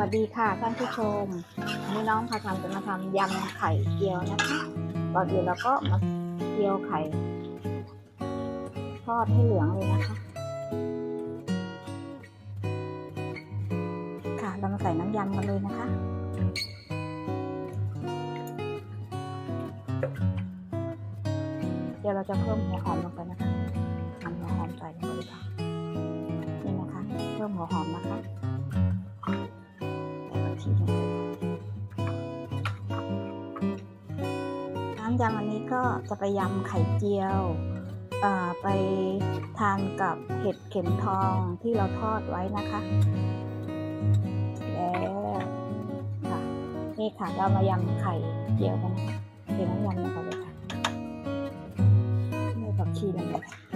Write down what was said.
วัสดีค่ะท่านผู้ชมนนี้น้องพาทำจะมาทำยำไข่เจียวนะคะก่อนอื่นเราก็มาเจียวไข่ ทอดให้เหลืองเลยนะคะ ค่ะเรามาใส่น้ำยำกันเลยนะคะเดี๋ยวเราจะเพิ่มหัวหอมลงไปนะคะทำหัวหอมใส่ลงไปค่ะนี่นะคะ เพิ่มหัวหอมนะคะ น้ำยำอันนี้ก็จะไปยำไข่เจียวไปทานกับเห็ดเข็มทองที่เราทอดไว้นะคะแล้วค่ะนี่ค่ะเรามายำไข่เจียวกันนะคะเทน้ำยำลงไปเลยค่ะนี่ผักชีลงไปค่ะ